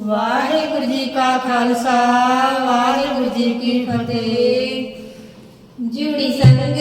ਵਾਹਿਗੁਰੂ ਜੀ ਕਾ ਖਾਲਸਾ ਵਾਹਿਗੁਰੂ ਜੀ ਕੀ ਫਤਿਹ। ਜੁੜੀ ਸੰਗਤ